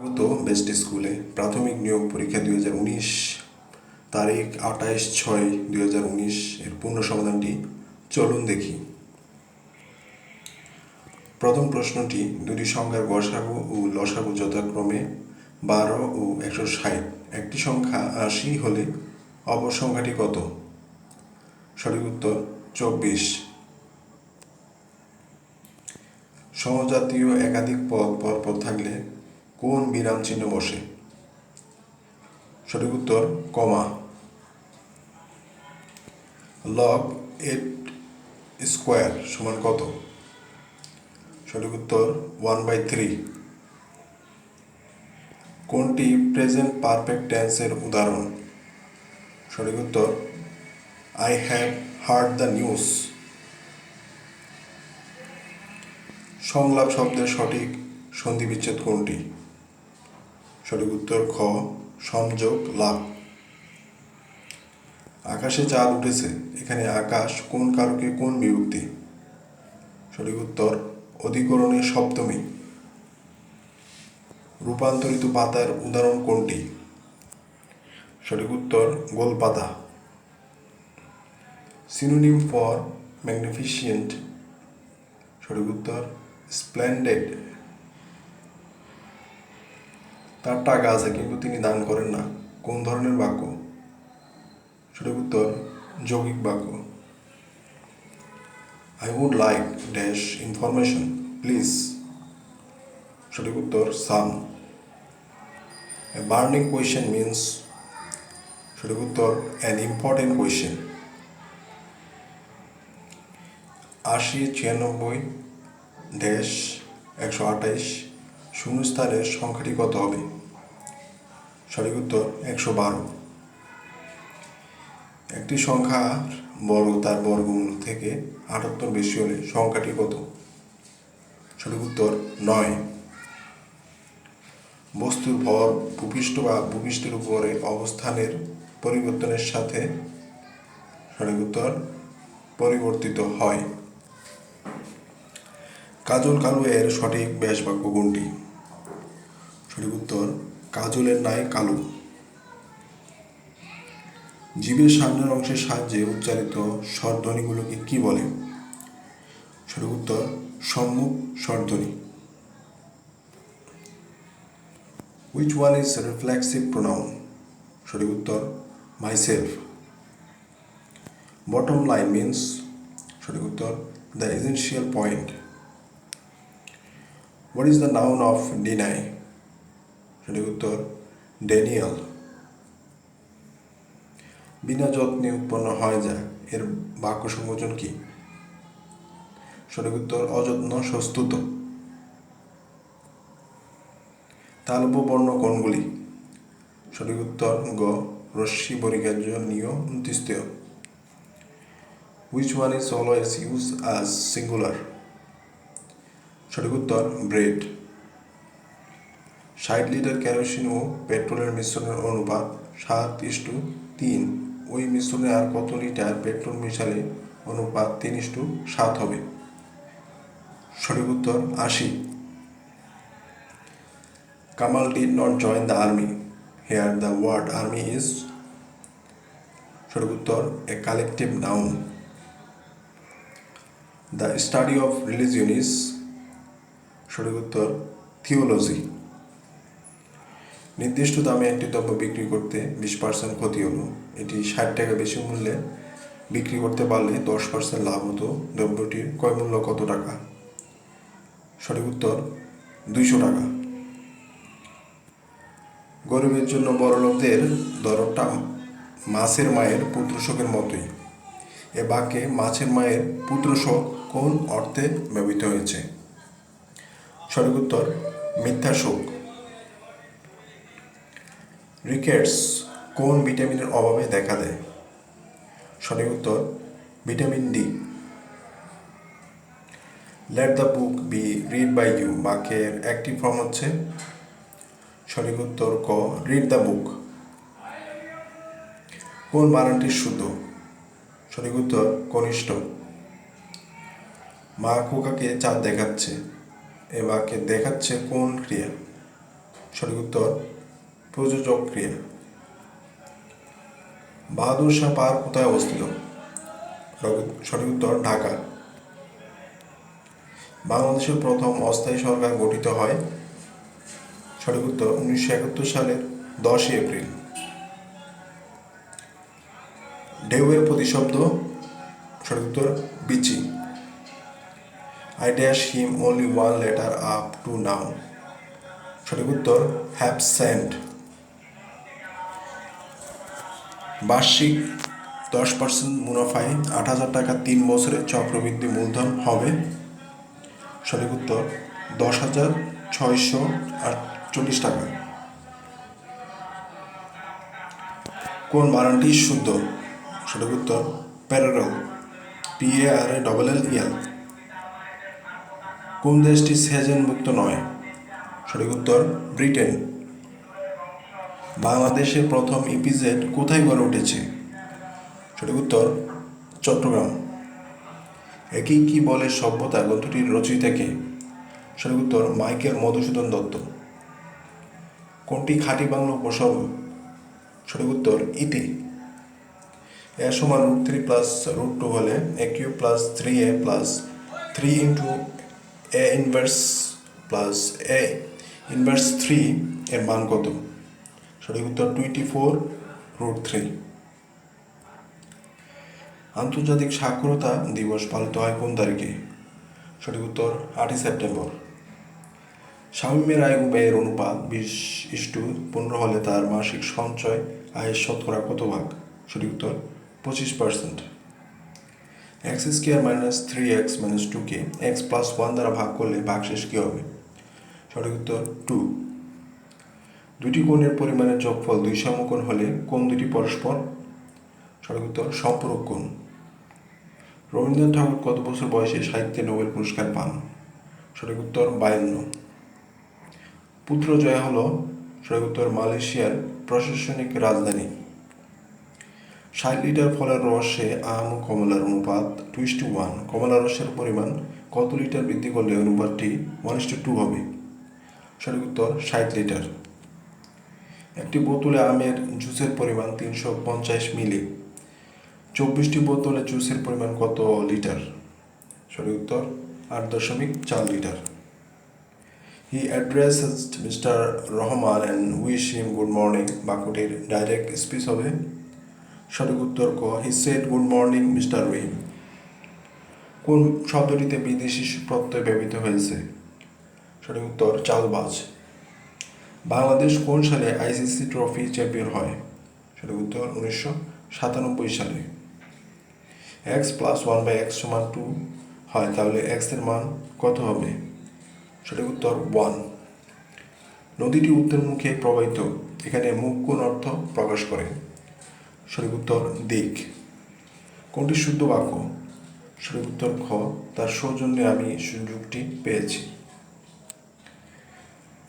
স্বাগত বেস্ট স্কুলে প্রাথমিক নিয়োগ পরীক্ষা দুই হাজার উনিশ, তারিখ আঠাইশ ছয় দুই হাজার উনিশ এর পূর্ণ সমাধানটি চলুন দেখি। প্রথম প্রশ্নটি, দুটি সংখ্যার গসাগু ও লসাগু যথাক্রমে বারো ও একশো ষাট, একটি সংখ্যা আশি হলে অপর সংখ্যাটি কত? সঠিক উত্তর, চব্বিশ। সমজাতীয় একাধিক পদ পরপর থাকলে কোন বিরাম চিহ্ন বসে? সঠিক উত্তর, কমা। লগ এইট স্কোয়ার সমান কত? সঠিক উত্তর ওয়ান বাই থ্রি কোনটি প্রেজেন্ট পারফেক্ট টেন্সের উদাহরণ? সঠিক উত্তর I have heard the news সংলাপ শব্দের সঠিক সন্ধি বিচ্ছেদ কোনটি? সঠিক উত্তর খ, সংযোগ, লাভ। আকাশে চাঁদ উঠেছে, এখানে আকাশ কোন কারকে কোন বিভক্তি? সঠিক উত্তর অধিকরণের সপ্তমী। রূপান্তরিত পাতার উদাহরণ কোনটি? সঠিক উত্তর গোলপাতা সিনোনিম ফর ম্যাগনিফিসিয়েন্ট। সঠিক উত্তর স্প্লেন্ডেড। তার টাকা আছে, কিন্তু তিনি দান করেন না। কোন ধরনের বাক্য সঠিক উত্তর, যৌগিক বাক্য I would like dash information please সঠিক উত্তর some a burning question means সঠিক উত্তর অ্যান ইম্পর্টেন্ট কোয়েশ্চেন আশি, ছিয়ানব্বই ড্যাশ একশো আঠাইশ শূন্যস্থানের সংখ্যাটি কত হবে? সঠিক উত্তর, একশো বারো। একটি সংখ্যার বর্গ তার বর্গমূল থেকে আটাত্তর বেশি হলে সংখ্যাটি কত? সঠিক উত্তর, নয়। বস্তুর ভর ভূপৃষ্ঠ বা ভূপৃষ্ঠের উপরে অবস্থানের পরিবর্তনের সাথে সঠিক উত্তর পরিবর্তিত হয়। কাজল কালু এর সঠিক ব্যাস বাক্য কোনটি? সঠিক উত্তর, কাজলের ন্যায় কালু। জীবের সামনের অংশের সাহায্যে উচ্চারিত স্বরধ্বনিগুলোকে কি বলে? সঠিক উত্তর, সম্মুখ স্বরধ্বনি। Which one is reflexive pronoun সঠিক উত্তর মাইসেলফ বটম লাইন মিন্স সঠিক উত্তর the essential point what is the noun of deny সঠিক উত্তর ড্যানিয়াল বিনা যত্নে উৎপন্ন হয় যা, এর বাক্য সংযোজন কি? সঠিক উত্তর, অযত্ন, সস্তুত। তালব্য বর্ণ কোনগুলি সঠিক উত্তর, গ, রশ্মি পরিকার্য, নিয় which one is always use as singular সঠিক উত্তর, ব্রেড। ষাট লিটার কেরোসিন ও পেট্রোলের মিশ্রণের অনুপাত সাত ইস্টু তিন। ওই মিশ্রণে আর কত লিটার পেট্রোল মিশালে অনুপাত তিন ইস্টু সাত হবে? সঠিক উত্তর, আশি। Kamal did not join the army. Here the word army is? সঠিক উত্তর, a collective noun. The study of religion is? সঠিক উত্তর থিওলজি। নির্দিষ্ট দামে একটি দ্রব্য বিক্রি করতে বিশ পার্সেন্ট ক্ষতি হলো। এটি ষাট টাকা বেশি মূল্যে বিক্রি করতে পারলে দশ পার্সেন্ট লাভ হতো। দ্রব্যটির ক্রয় মূল্য কত টাকা? সঠিক উত্তর দুইশো টাকা। গরিবের জন্য বড়লোকদের দরটা মাছের মায়ের পুত্রশোকের মতোই। এ বাক্যে মাছের মায়ের পুত্রশোক কোন অর্থে ব্যবহৃত হয়েছে? সঠিক উত্তর মিথ্যা শোক। রিকেটস কোন ভিটামিনের অভাবে দেখা দেয়? সঠিক উত্তর vitamin D. Let the book be read by you বাক্যের একটি ফর্ম হচ্ছে সঠিক উত্তর ক রিড দ্য বুক কোন বানানটি শুদ্ধ সঠিক উত্তর কনিষ্ঠ। মা খোকাকে চাঁদ দেখাচ্ছে। এ বাক্যে দেখাচ্ছে কোন ক্রিয়া? সঠিক উত্তর, প্রযোজক ক্রিয়া। বাহাদুর শাহ পার্ক কোথায় অবস্থিত? সঠিক উত্তর, ঢাকা। বাংলাদেশের প্রথম অস্থায়ী সরকার গঠিত হয় সঠিক উত্তর উনিশশো একাত্তর সালের দশই এপ্রিল। ঢেউয়ের প্রতিশব্দ, সঠিক উত্তর, বিচি। I dash him only one letter up to now সঠিক উত্তর হ্যাভ সেন্ট বার্ষিক দশ পার্সেন্ট মুনাফায় আট হাজার টাকা তিন বছরের চক্রবৃদ্ধি মূলধন হবে। সঠিক উত্তর, দশ হাজার ছয়শো আটচল্লিশ টাকা। কোন বানানটি শুদ্ধ? সঠিক উত্তর parallel P A R A double L E L কোন দেশটি সেজেন মুক্ত নয়? সঠিক উত্তর, ব্রিটেন। বাংলাদেশের প্রথম ইপিজেড কোথায় গড়ে উঠেছে? সঠিক উত্তর, চট্টগ্রাম। একই কি বলে সভ্যতা গ্রন্থটির রচয়িতাকে সঠিক উত্তর, মাইকেল মধুসূদন দত্ত। কোনটি খাঁটি বাংলা উপসর্গ? সঠিক উত্তর, ইতি। এ সমান root three plus root two হলে a cube plus three a plus three into a inverse plus a inverse three এর মান কত? সঠিক উত্তর টোয়েন্টি ফোর রুট থ্রি আন্তর্জাতিক সাক্ষরতা দিবস পালিত হয় কোন তারিখে? সঠিক উত্তর আটই সেপ্টেম্বর। স্বামীমের আয় ব্যয়ের অনুপাত বিশ ইস্টু পনেরো হলে তার মাসিক সঞ্চয় আয়ের শতকরা কত ভাগ? সঠিক উত্তর পঁচিশ percent. X square minus three x minus টুকে এক্স প্লাস ওয়ান দ্বারা ভাগ করলে ভাগশেষ কী হবে? সঠিক উত্তর টু দুটি কোণের পরিমাণের যোগফল দুই সমকোণ হলে কোন দুটি পরস্পর? সঠিক উত্তর সম্পূরক কোণ। রবীন্দ্রনাথ ঠাকুর কত বছর বয়সে সাহিত্যে নোবেল পুরস্কার পান? সঠিক উত্তর বায়ান্ন. পুত্রজয়া হল, সঠিক উত্তর মালয়েশিয়ার প্রশাসনিক রাজধানী। ষাট লিটার ফলের রসে আম, কমলার অনুপাত টু টু ওয়ান কমলা রসের পরিমাণ কত লিটার বৃদ্ধি করলে অনুপাতটি ওয়ান টু টু হবে? সঠিক উত্তর, ষাট লিটার। একটি বোতলে আমের জুসের পরিমাণ তিনশো পঞ্চাশ মিলি। চব্বিশটি বোতলে জুসের পরিমাণ কত লিটার? সঠিক উত্তর, আট দশমিক চার litre. He addresses Mister Rahman and wish him good morning বাক্যটির ডাইরেক্ট স্পিচ হবে সঠিক উত্তর ক। He said good morning Mister Wim কোন শব্দটিতে বিদেশি প্রত্যয় ব্যবহৃত হয়েছে? সঠিক উত্তর, চালবাজ। বাংলাদেশ কোন সালে আইসিসি ট্রফি চ্যাম্পিয়ন হয়? সঠিক উত্তর, উনিশশো সাতানব্বই সালে। X plus one by x সমান টু হয়, তাহলে এক্সের মান কত হবে? সঠিক উত্তর ওয়ান নদীটি উত্তর মুখে প্রবাহিত, এখানে মুখ কোন অর্থ প্রকাশ করে? সঠিক উত্তর দিক। কোনটি শুদ্ধ বাক্য? সঠিক উত্তর খ, তার সৌজন্যে আমি সুযোগটি পেয়েছি।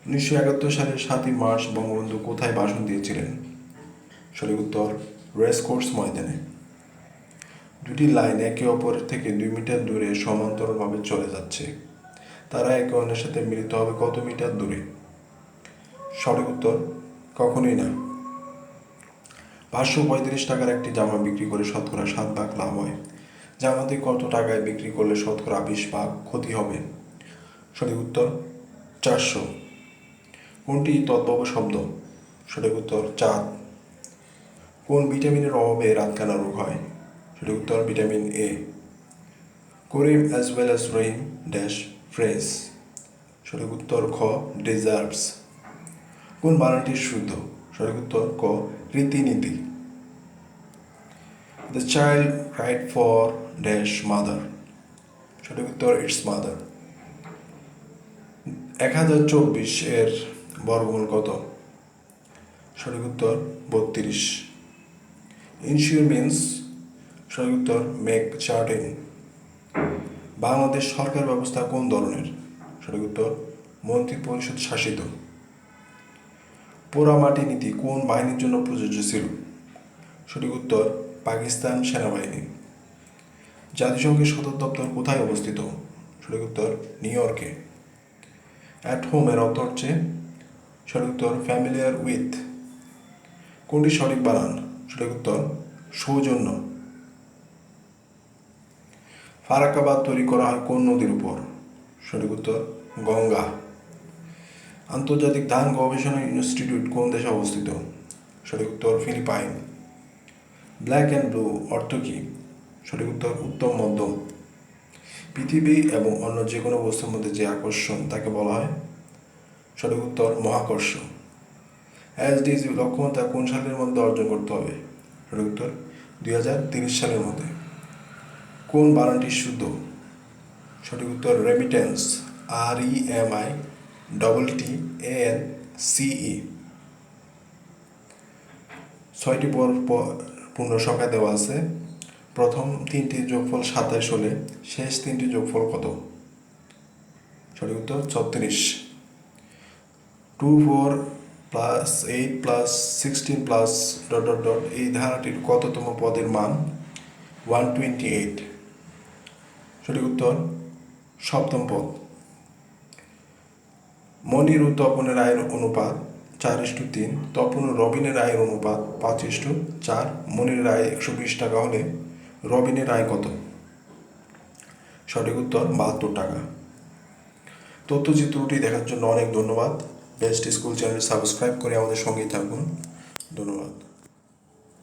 উনিশশো একাত্তর সালের সাতই মার্চ বঙ্গবন্ধু কোথায় ভাষণ দিয়েছিলেন? সঠিক উত্তর রেস কোর্স ময়দানে। দুটি লাইন একে অপর থেকে দুই মিটার দূরে সমান্তরালভাবে চলে যাচ্ছে। তারা একে অন্যের সাথে মিলিত হবে কত মিটার দূরে? সঠিক উত্তর কখনোই না। পাঁচশো পঁয়ত্রিশ টাকার একটি জামা বিক্রি করে শতকরা সাত ভাগ লাভ হয়। জামাতে কত টাকায় বিক্রি করলে শতকরা বিশ ভাগ ক্ষতি হবে? সঠিক উত্তর, চারশো। কোনটি তদ্ভব শব্দ? সঠিক উত্তর, চাঁদ। কোন ভিটামিনের অভাবে রাতকানা রোগ হয়? সঠিক উত্তর, vitamin A. Karim as well as Rahim dash fresh সঠিক উত্তর, খ ডিজার্ভস কোন বানানটি শুদ্ধ? সঠিক উত্তর, ক রীতিনীতি। The child write for dash mother সঠিক উত্তর ইটস মাদার এক হাজার চব্বিশ এর বর্গমূল কত? সঠিক উত্তর, বত্রিশ। ইনশিওর মিন্স সঠিক উত্তর মেক চার্টিং বাংলাদেশ সরকার ব্যবস্থা কোন ধরনের? সঠিক উত্তর মন্ত্রী পরিষদ শাসিত। পোড়ামাটি নীতি কোন বাহিনীর জন্য প্রযোজ্য ছিল? সঠিক উত্তর, পাকিস্তান সেনাবাহিনী। জাতিসংঘের সদর দপ্তর কোথায় অবস্থিত? সঠিক উত্তর, নিউ ইয়র্কে। অ্যাট হোম এর অর্থ হচ্ছে, সঠিক উত্তর ফ্যামিলিয়ার উইথ কোনটি সঠিক বানান? সঠিক উত্তর, সৌজন্য। ফারাক্কাবাদ তৈরি করা হয় কোন নদীর উপর? সঠিক উত্তর, গঙ্গা। আন্তর্জাতিক ধান গবেষণা ইনস্টিটিউট কোন দেশে অবস্থিত? সঠিক উত্তর ফিলিপাইন। ব্ল্যাক অ্যান্ড ব্লু অর্থ কী? সঠিক উত্তর উত্তম মধ্যম পৃথিবী এবং অন্য যে কোনো বস্তুর মধ্যে যে আকর্ষণ তাকে বলা হয়, সঠিক উত্তর মহাকর্ষ। এসডিজি লক্ষ্যমাত্রা কোন সালের মধ্যে অর্জন করতে হবে? সঠিক উত্তর দুই হাজার তিরিশ সালের মধ্যে। কোন বানানটি শুদ্ধ? সঠিক উত্তর remittance R E M I double T A N C E ছয়টি পর পূর্ণ সংখ্যা দেওয়া আছে। প্রথম তিনটি যোগফল সাতাশ হলে শেষ তিনটি যোগফল কত? সঠিক উত্তর ছত্রিশ। Two four plus eight plus sixteen plus dot dot dot এই ধারাটির কততম পদের মান? One twenty eight. সঠিক উত্তর সপ্তম পদ। মনির ও তপনের আয়ের অনুপাত চার ইস্টু তিন, তপন ও রবিনের আয়ের অনুপাত পাঁচ ইস্টু চার মনির আয় একশো বিশ টাকা হলে রবিনের আয় কত? সঠিক উত্তর, বাহাত্তর টাকা। তথ্যচিত্রটি দেখার জন্য অনেক ধন্যবাদ। বেস্ট স্কুল চ্যানেল সাবস্ক্রাইব করে আমাদের সঙ্গেই থাকুন। ধন্যবাদ।